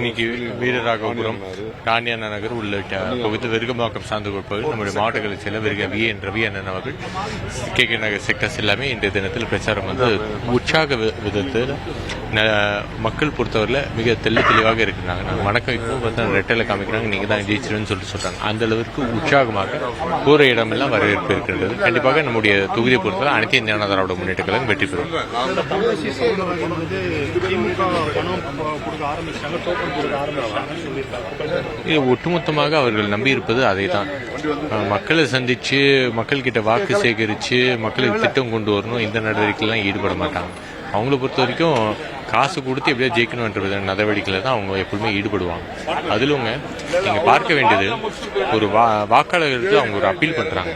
இன்னைக்கு வீரராகபுரம் ராணியண்ணா நகர் உள்ளிட்ட பகுதி விருகம்பாக்கம் சார்ந்து கொடுப்பவர்கள் நம்முடைய மாவட்ட கலைச்செயலர் விருக வி என் ரவி அண்ணன் அவர்கள் கே கே நகர் செக்டர்ஸ் எல்லாமே இன்றைய தினத்தில் பிரச்சாரம் வந்து உற்சாக விதத்தில் மக்கள் பொறுத்தவரையில் மிக தெள்ள தெளிவாக இருக்கிறாங்க. நாங்கள் வணக்கம் இப்போ பார்த்தா ரெட்டையில் காமிக்கிறாங்க நீங்கள் தான் ஜெயிச்சிருன்னு சொல்லிட்டு சொல்கிறாங்க அந்த அளவிற்கு உற்சாகமாக போகிற இடமெல்லாம் வரவேற்பு இருக்கின்றது கண்டிப்பாக நம்முடைய தொகுதியை பொறுத்தவரை அனைத்து இந்திய அண்ணா திராவிட முன்னேற்ற கழகம் வெற்றி பெறும். ஒட்டுமொத்தமாக அவர்கள் நம்பி இருப்பது அதை தான் மக்களை சந்திச்சு மக்கள்கிட்ட வாக்கு சேகரித்து மக்களுக்கு திட்டம் கொண்டு வரணும் இந்த நடவடிக்கைலாம் ஈடுபட மாட்டாங்க. அவங்கள பொறுத்த வரைக்கும் காசு கொடுத்து எப்படியோ ஜெயிக்கணுன்ற நடவடிக்கையில் தான் அவங்க எப்பவுமே ஈடுபடுவாங்க. அதிலுங்க நீங்கள் பார்க்க வேண்டியது ஒரு வா வாக்காளர்களுக்கு அவங்க ஒரு அப்பீல் பண்ணுறாங்க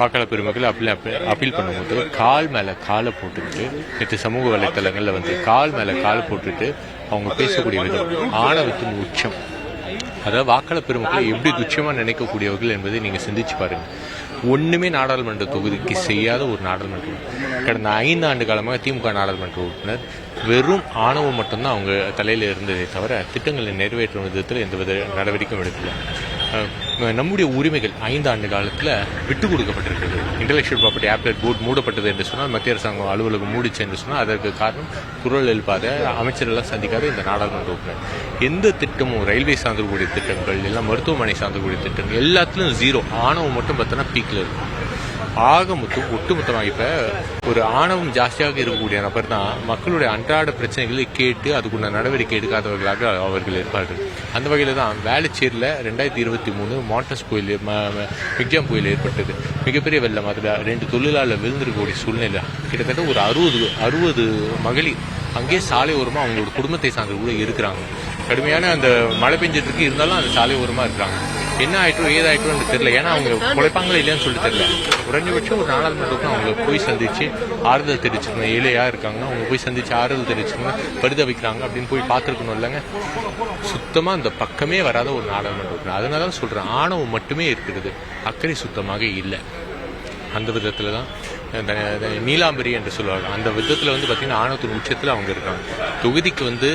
வாக்காளர் பெருமக்கள் அப்பீல் அப்பீல் பண்ணும்போது கால் மேலே காலை போட்டுக்கிட்டு நேற்று சமூக வலைத்தளங்களில் வந்து கால் மேலே காலை போட்டுட்டு அவங்க பேசக்கூடிய விதம் ஆணவத்தின் உச்சம். அதாவது வாக்காளர் பெருமக்களை எப்படி துச்சமாக நினைக்கக்கூடியவர்கள் என்பதை நீங்கள் சிந்திச்சு பாருங்கள் ஒன்றுமே நாடாளுமன்ற தொகுதிக்கு செய்யாத ஒரு நாடாளுமன்ற கடந்த ஐந்து ஆண்டு காலமாக திமுக நாடாளுமன்ற உறுப்பினர். வெறும் ஆணவம் மட்டும்தான் அவங்க தலையில் இருந்ததே தவிர திட்டங்களை நிறைவேற்றும் விதத்தில் எந்தவித நடவடிக்கையும் எடுக்கல. நம்முடைய உரிமைகள் ஐந்து ஆண்டு காலத்தில் விட்டு கொடுக்கப்பட்டிருக்கிறது இன்டலெக்சுவல் ப்ராப்பர்ட்டி ஆப்டேட் போர்ட் மூடப்பட்டது என்று சொன்னால் மத்திய அரசாங்கம் அலுவலகம் மூடிச்சு என்று சொன்னால் அதற்கு காரணம் குரல் எழுப்பாத அமைச்சரெல்லாம் சந்திக்காத இந்த நாடாளுமன்ற உறுப்பினர். எந்த திட்டமும் ரயில்வே சார்ந்தக்கூடிய திட்டங்கள் எல்லாம் மருத்துவமனை சார்ந்தக்கூடிய திட்டங்கள் எல்லாத்துலயும் ஜீரோ ஆணவம் மட்டும் பார்த்தோன்னா பீக்கில் இருக்கும். ஆக மொத்தம் ஒட்டுமொத்தமாக இப்போ ஒரு ஆணவம் ஜாஸ்தியாக இருக்கக்கூடிய நபர் தான் மக்களுடைய அன்றாட பிரச்சனைகளை கேட்டு அதுக்குள்ள நடவடிக்கை எடுக்காதவர்களாக அவர்கள் இருப்பார்கள். அந்த வகையில் தான் வேலைச்சேரியில் ரெண்டாயிரத்தி இருபத்தி மூணு மாண்டஸ் புயல் மிக்ஜாம் புயல் ஏற்பட்டது. மிகப்பெரிய வெள்ளம். அதில் ரெண்டு தொழிலாளர் விழுந்திருக்கக்கூடிய சூழ்நிலை. கிட்டத்தட்ட ஒரு அறுபது அறுபது மகளிர் அங்கேயே சாலை ஓரமாக அவங்களோட குடும்பத்தை சார்ந்து கூட இருக்கிறாங்க. கடுமையான அந்த மழை பெஞ்சிட்டு இருக்கு. இருந்தாலும் அந்த சாலை ஓரமாக இருக்கிறாங்க. என்ன ஆயிட்டோ ஏதாயிட்டோன்னு தெரியல. ஏன்னா அவங்க குழைப்பாங்களா இல்லையான்னு சொல்லிட்டு தெரியல. குறைஞ்சபட்சம் ஒரு நாடாளுமன்றத்துக்கு அவங்க போய் சந்திச்சு ஆறுதல் தெரிவிச்சுக்கணும் ஏழையா இருக்காங்கன்னா அவங்க போய் சந்திச்சு ஆறுதல் தெரிவிச்சுக்கணும் பரிதவிக்கிறாங்க அப்படின்னு போய் பார்த்துருக்கணும் இல்லைங்க. சுத்தமாக அந்த பக்கமே வராத ஒரு நாடாளுமன்ற உறுப்பினர். அதனால தான் சொல்கிறேன் ஆணவம் மட்டுமே இருக்கிறது. அக்கறை சுத்தமாக இல்லை. அந்த விதத்தில் தான் நீலாம்பரி என்று சொல்லுவாங்க. அந்த விதத்தில் வந்து பார்த்திங்கன்னா ஆணவத்தின் உச்சத்தில் அவங்க இருக்காங்க. தொகுதிக்கு வந்து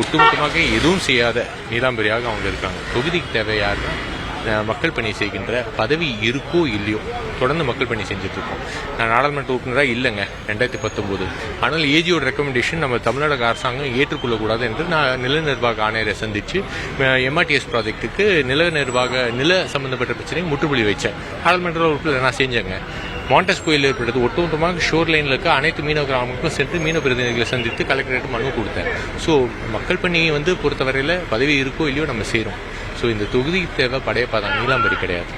ஒட்டுமொத்தமாக எதுவும் செய்யாத நீலாம்பரியாக அவங்க இருக்காங்க. தொகுதிக்கு தேவை யாருன்னா மக்கள் பணி செய்கின்ற பதவி இருக்கோ இல்லையோ தொடர்ந்து மக்கள் பணி செஞ்சுட்டு இருக்கோம் நான் நாடாளுமன்ற உறுப்பினராக இல்லைங்க ரெண்டாயிரத்தி பத்தொம்போது. ஆனால் ஏஜியோட ரெக்கமெண்டேஷன் நம்ம தமிழ்நாடு அரசாங்கம் ஏற்றுக்கொள்ளக்கூடாது என்று நான் நில நிர்வாக ஆணையரை சந்தித்து எம்ஆர்டிஎஸ் ப்ராஜெக்ட்டுக்கு நில நிர்வாக நில சம்பந்தப்பட்ட பிரச்சனையை முற்றுப்புள்ளி வச்சேன். நாடாளுமன்ற உறுப்பினர் நான் செஞ்சேங்க. மாண்டஸ் புயல் ஏற்பட்டது. ஒட்டுமொத்தமாக ஷோர் லைனில் இருக்க அனைத்து மீனவ கிராமங்களுக்கும் சென்று மீனவ பிரதிநிதிகளை சந்தித்து கலெக்டரேட் மனு கொடுத்தேன். ஸோ மக்கள் பணியை வந்து பொறுத்தவரையில் பதவி இருக்கோ இல்லையோ நம்ம செய்கிறோம் ஸோ இந்த தொகுதிக்கு தேவை படையப்பா தான். நீலாம்பரி கிடையாது.